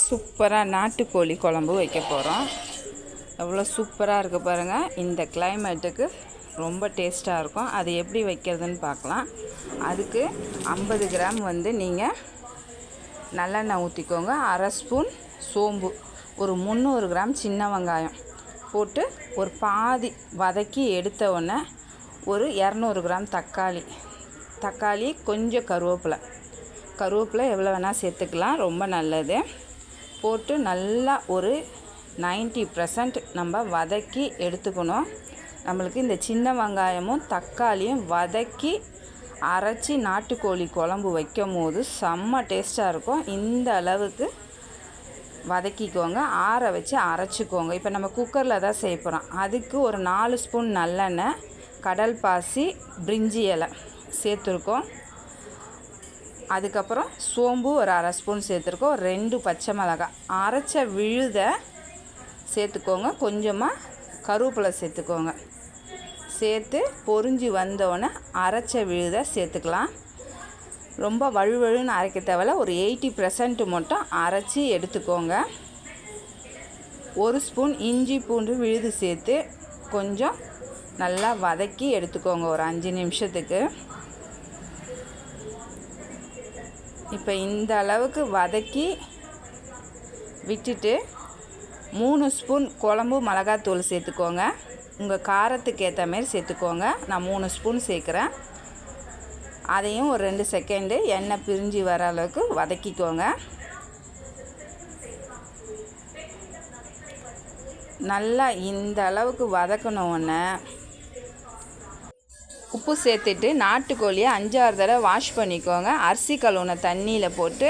சூப்பராக நாட்டுக்கோழி குழம்பு வைக்க போகிறோம் எவ்வளோ சூப்பராக இருக்குது பாருங்கள் இந்த கிளைமேட்டுக்கு ரொம்ப டேஸ்ட்டாக இருக்கும். அது எப்படி வைக்கிறதுன்னு பார்க்கலாம். அதுக்கு ஐம்பது கிராம் வந்து நீங்கள் நல்லெண்ணெய் ஊற்றிக்கோங்க அரை ஸ்பூன் சோம்பு ஒரு முந்நூறு கிராம் சின்ன வெங்காயம் போட்டு ஒரு பாதி வதக்கி எடுத்த உடனே ஒரு இரநூறு கிராம் தக்காளி. தக்காளி கொஞ்சம் கருவேப்பிலை. கருவேப்பிலை எவ்வளோ வேணால் சேர்த்துக்கலாம். ரொம்ப நல்லது. போட்டு நல்லா ஒரு 90% பர்சன்ட் நம்ம வதக்கி எடுத்துக்கணும். நம்மளுக்கு இந்த சின்ன வெங்காயமும் தக்காளியும் வதக்கி அரைச்சி நாட்டுக்கோழி குழம்பு வைக்கும் போது செம்ம டேஸ்ட்டாக இருக்கும். இந்த அளவுக்கு வதக்கிக்கோங்க. ஆற வச்சு அரைச்சிக்கோங்க. இப்போ நம்ம குக்கரில் தான் செய்ய போகிறோம் அதுக்கு ஒரு நாலு ஸ்பூன் நல்லெண்ணெய் கடல் பாசி பிரிஞ்சி இலை சேர்த்துருக்கோம். அதுக்கப்புறம் சோம்பு ஒரு அரை ஸ்பூன் சேர்த்துருக்கோம். ரெண்டு பச்சை மிளகாய் அரைச்ச விழுத சேர்த்துக்கோங்க. கொஞ்சமாக கருவேப்பிலை சேர்த்துக்கோங்க. சேர்த்து பொறிஞ்சி வந்தோடனே அரைச்ச விழுத சேர்த்துக்கலாம். ரொம்ப வழுவழுன்னு அரைக்க தேவையில்ல. ஒரு எயிட்டி பர்சன்ட் மட்டும் அரைச்சி எடுத்துக்கோங்க. ஒரு ஸ்பூன் இஞ்சி பூண்டு விழுது சேர்த்து கொஞ்சம் நல்லா வதக்கி எடுத்துக்கோங்க. ஒரு அஞ்சு நிமிஷத்துக்கு. இப்போ இந்த அளவுக்கு வதக்கி விட்டுட்டு மூணு ஸ்பூன் குழம்பு மிளகாத்தூள் சேர்த்துக்கோங்க. உங்கள் காரத்துக்கு ஏற்ற மாரி சேர்த்துக்கோங்க. நான் மூணு ஸ்பூன் சேர்க்குறேன். அதையும் ஒரு ரெண்டு செகண்டு எண்ணெய் பிரிஞ்சு வர அளவுக்கு வதக்கிக்கோங்க. நல்லா இந்த அளவுக்கு வதக்கணுன்னே உப்பு சேர்த்துட்டு நாட்டுக்கோழியை அஞ்சாறு தடவை வாஷ் பண்ணிக்கோங்க. அரிசி கழுவுன தண்ணியில் போட்டு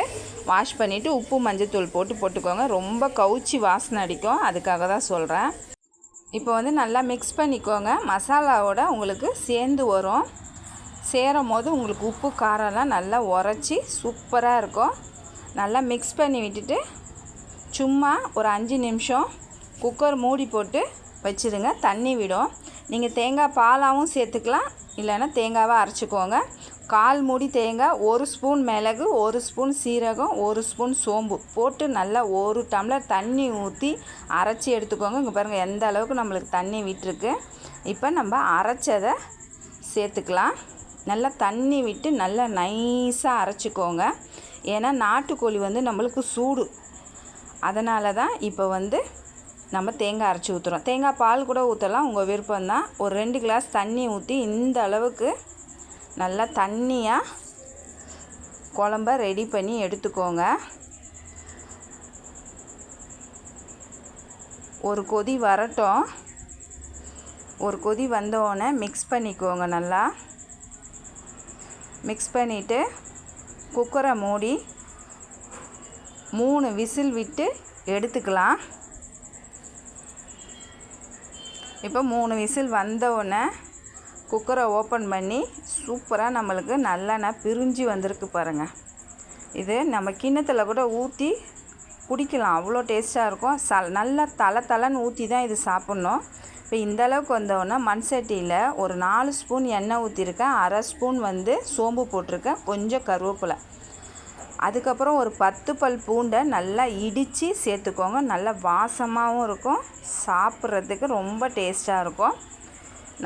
வாஷ் பண்ணிவிட்டு உப்பு மஞ்சத்தூள் போட்டு போட்டுக்கோங்க. ரொம்ப கவுச்சி வாசனை அடிக்கும். அதுக்காக தான் சொல்கிறேன் இப்போ வந்து நல்லா மிக்ஸ் பண்ணிக்கோங்க. மசாலாவோட உங்களுக்கு சேர்ந்து வரும். சேரும் போது உங்களுக்கு உப்பு காரம்லாம் நல்லா உரைச்சி சூப்பராக இருக்கும். நல்லா மிக்ஸ் பண்ணி விட்டுட்டு சும்மா ஒரு அஞ்சு நிமிஷம் குக்கர் மூடி போட்டு வச்சுருங்க. தண்ணி விடும். நீங்கள் தேங்காய் பாலாகவும் சேர்த்துக்கலாம். இல்லைன்னா தேங்காவை அரைச்சிக்கோங்க. கால் மூடி தேங்காய் ஒரு ஸ்பூன் மிளகு ஒரு ஸ்பூன் சீரகம் ஒரு ஸ்பூன் சோம்பு போட்டு நல்லா ஒரு டம்ளர் தண்ணி ஊற்றி அரைச்சி எடுத்துக்கோங்க. இங்கே பாருங்கள் எந்த அளவுக்கு நம்மளுக்கு தண்ணி விட்டுருக்கு. இப்போ நம்ம அரைச்சதை சேர்த்துக்கலாம். நல்லா தண்ணி விட்டு நல்லா நைஸாக அரைச்சிக்கோங்க. ஏன்னா நாட்டுக்கோழி வந்து நம்மளுக்கு சூடு. அதனால தான் இப்போ வந்து நம்ம தேங்காய் அரைச்சி ஊற்றுறோம் தேங்காய் பால் கூட ஊற்றலாம் உங்கள் விருப்பம்தான் ஒரு ரெண்டு கிளாஸ் தண்ணி ஊற்றி இந்த அளவுக்கு நல்லா தண்ணியாக குழம்ப ரெடி பண்ணி எடுத்துக்கோங்க. ஒரு கொதி வரட்டும். ஒரு கொதி வந்தோடனே மிக்ஸ் பண்ணிக்கோங்க நல்லா. மிக்ஸ் பண்ணிவிட்டு குக்கரை மூடி மூணு விசில் விட்டு எடுத்துக்கலாம். இப்போ மூணு விசில் வந்தவுடனே குக்கரை ஓப்பன் பண்ணி சூப்பராக நம்மளுக்கு நல்லெண்ணெய் பிரிஞ்சு வந்திருக்கு பாருங்கள் இது நம்ம கிண்ணத்தில் கூட ஊற்றி குடிக்கலாம். அவ்வளோ டேஸ்ட்டாக இருக்கும். ச நல்லா தலை தலைன்னு ஊற்றி தான் இது சாப்பிட்ணும். இப்போ இந்த அளவுக்கு வந்தோடனே மண் சட்டியில் ஒரு நாலு ஸ்பூன் எண்ணெய் ஊற்றிருக்கேன் அரை ஸ்பூன் வந்து சோம்பு போட்டிருக்கேன். கொஞ்சம் கருவேப்பிலை. அதுக்கப்புறம் ஒரு பத்து பல் பூண்டை நல்லா இடித்து சேர்த்துக்கோங்க. நல்லா வாசமாகவும் இருக்கும். சாப்பிட்றதுக்கு ரொம்ப டேஸ்ட்டாக இருக்கும்.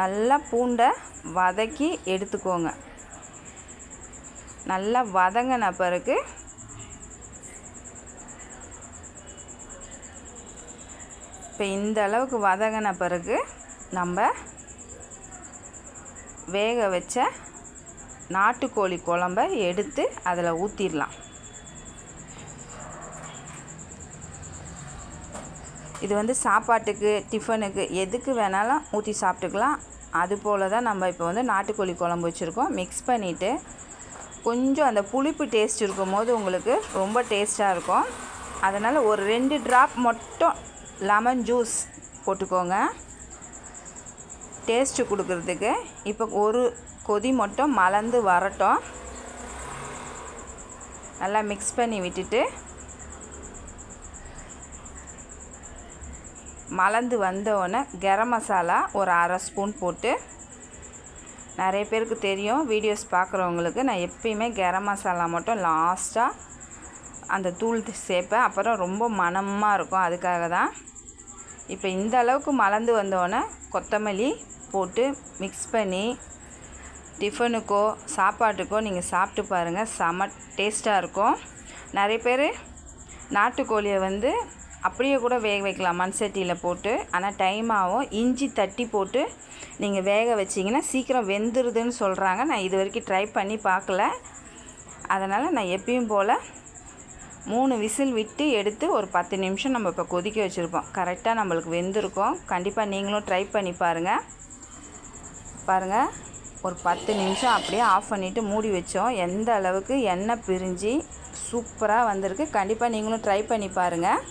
நல்லா பூண்டை வதக்கி எடுத்துக்கோங்க. நல்லா வதங்கின பிறகு இப்போ இந்த அளவுக்கு வதங்கின பிறகு நம்ம வேக வச்ச நாட்டுக்கோழி குழம்ப எடுத்து அதில் ஊற்றிடலாம் இது வந்து சாப்பாட்டுக்கு டிஃபனுக்கு எதுக்கு வேணாலும் ஊற்றி சாப்பிட்டுக்கலாம். அது போல் தான் நம்ம இப்போ வந்து நாட்டுக்கோழி குழம்பு வச்சுருக்கோம். மிக்ஸ் பண்ணிவிட்டு கொஞ்சம் அந்த புளிப்பு டேஸ்ட் இருக்கும்போது உங்களுக்கு ரொம்ப டேஸ்ட்டாக இருக்கும். அதனால் ஒரு ரெண்டு ட்ராப் மட்டும் லெமன் ஜூஸ் போட்டுக்கோங்க. டேஸ்ட்டு கொடுக்குறதுக்கு. இப்போ ஒரு கொதி மட்டும் மலர்ந்து வரட்டும். நல்லா மிக்ஸ் பண்ணி விட்டுட்டு மலர்ந்து வந்தோடனே கரம் மசாலா ஒரு அரை ஸ்பூன் போட்டு நிறைய பேருக்கு தெரியும் வீடியோஸ் பார்க்குறவங்களுக்கு. நான் எப்பயுமே கரம் மசாலா மட்டும் லாஸ்ட்டாக அந்த தூள் சேர்ப்பேன். அப்புறம் ரொம்ப மணமாக இருக்கும் அதுக்காக தான். இப்போ இந்த அளவுக்கு மலர்ந்து வந்தோடனே கொத்தமல்லி போட்டு மிக்ஸ் பண்ணி டிஃபனுக்கோ சாப்பாட்டுக்கோ நீங்கள் சாப்பிட்டு பாருங்கள் செம டேஸ்ட்டாக இருக்கும். நிறைய பேர் நாட்டுக்கோழியை வந்து அப்படியே கூட வேக வைக்கலாம். மண் சட்டியில் போட்டு ஆனால் டைம் ஆகும். இஞ்சி தட்டி போட்டு நீங்கள் வேக வச்சிங்கன்னா சீக்கிரம் வெந்துருதுன்னு சொல்கிறாங்க நான் இது வரைக்கும் ட்ரை பண்ணி பார்க்கல. அதனால் நான் எப்பயும் போல் மூணு விசில் விட்டு எடுத்து ஒரு பத்து நிமிஷம் நம்ம இப்போ கொதிக்க வச்சுருப்போம். கரெக்டாக நம்மளுக்கு வெந்திருக்கும். கண்டிப்பாக நீங்களும் ட்ரை பண்ணி பாருங்கள் பாருங்கள் ஒரு பத்து நிமிஷம் அப்படியே ஆஃப் பண்ணிவிட்டு மூடி வச்சோம். எந்த அளவுக்கு எண்ணெய் பிரிஞ்சு சூப்பராக வந்திருக்கு. கண்டிப்பாக நீங்களும் ட்ரை பண்ணி பாருங்கள்